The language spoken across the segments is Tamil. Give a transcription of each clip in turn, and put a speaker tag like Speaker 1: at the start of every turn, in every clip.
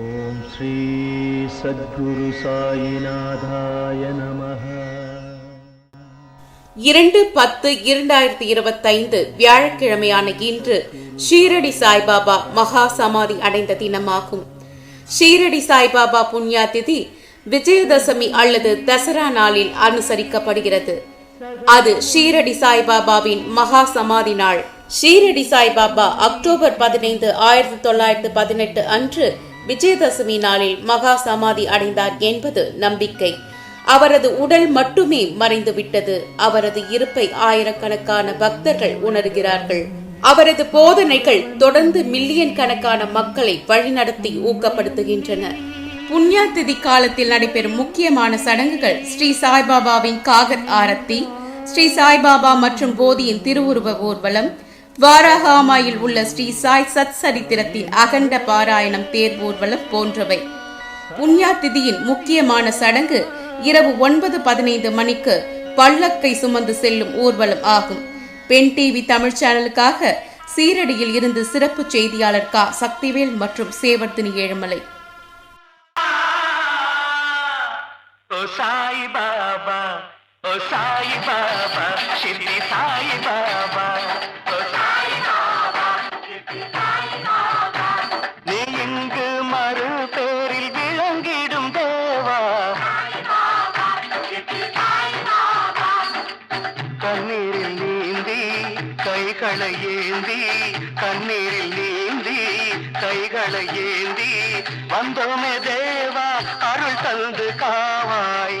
Speaker 1: ஓம் ஸ்ரீ சத்குரு சாயிநாதாய நம
Speaker 2: இரண்டு பத்து இரண்டாயிரத்தி இருபத்தைந்து வியாழக்கிழமையான இன்று ஷீரடி சாய்பாபா மகா சமாதி அடைந்த தினமாகும். ஷீரடி சாய்பாபா புண்ணியா திதி விஜயதசமி அல்லது தசரா நாளில் அனுசரிக்கப்படுகிறது. அது ஷீரடி சாய்பாபாவின் மகா சமாதி நாள். ஷீரடி சாய்பாபா அக்டோபர் பதினைந்து ஆயிரத்தி தொள்ளாயிரத்து பதினெட்டு அன்று விஜயதசமி நாளில் மகா சமாதி அடைந்தார் என்பது நம்பிக்கை. அவரது உடல் மட்டுமே மறைந்து விட்டது. அவரது இருப்பை ஆயிரக்கணக்கான பக்தர்கள் உணர்கிறார்கள். அவரது போதனைகள் தொடர்ந்து மில்லியன் கணக்கான மக்களை வழிநடத்தி ஊக்கப்படுத்துகின்றன புண்ணியா திதி காலத்தில் நடைபெறும் முக்கியமான சடங்குகள் ஸ்ரீ சாய்பாபாவின் காகத் ஆரத்தி ஸ்ரீ சாய்பாபா மற்றும் போதியின் திருவுருவ ஊர்வலம் துவாரகாமாயில் உள்ள ஸ்ரீ சாய் சத் சரித்திரத்தின் அகண்ட பாராயணம் தேர்வூர்வலம் போன்றவை. புண்ணியா திதியின் முக்கியமான சடங்கு இரவு ஒன்பது பதினைந்து மணிக்கு பல்லக்கை சுமந்து செல்லும் ஊர்வலம் ஆகும். பெண் டிவி தமிழ் சேனலுக்காக சீரடியில் இருந்து சிறப்பு செய்தியாளர் கா. சக்திவேல் மற்றும் சேவர்த்தினி ஏழுமலை.
Speaker 3: சாய் பாபா சாய் பாபா சாய் பாபா. மறு பேரில் விளங்கிடும் தேவா. கண்ணீரில் நீந்தி கைகளை ஏந்தி கண்ணீரில் நீந்தி கைகளை ஏந்தி வந்தோமே தேவா அருள் தந்து காவாய்.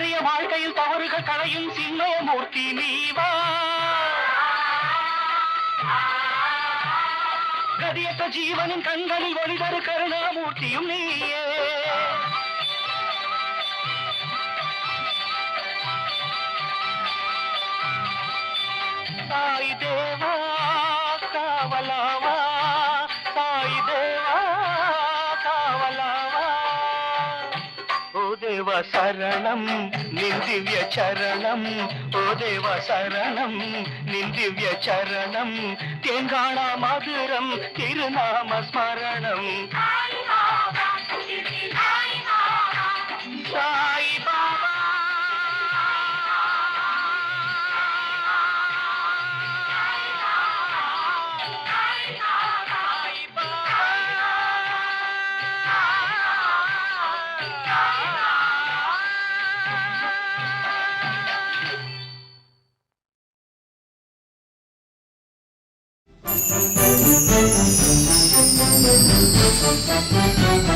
Speaker 3: சிதறிய வாழ்க்கையில் தவறுகள் களையும் சின்மயமூர்த்தி நீவா. கதியற்ற ஜீவனின் கண்களில் ஒளிதரு கருணாமூர்த்தியும் நீயே. దేవ శరణం నిందివ్య చరణం ఓ దేవ శరణం నిందివ్య చరణం తెంగాణ మధురం తిరునామ స్మరణం Thank you.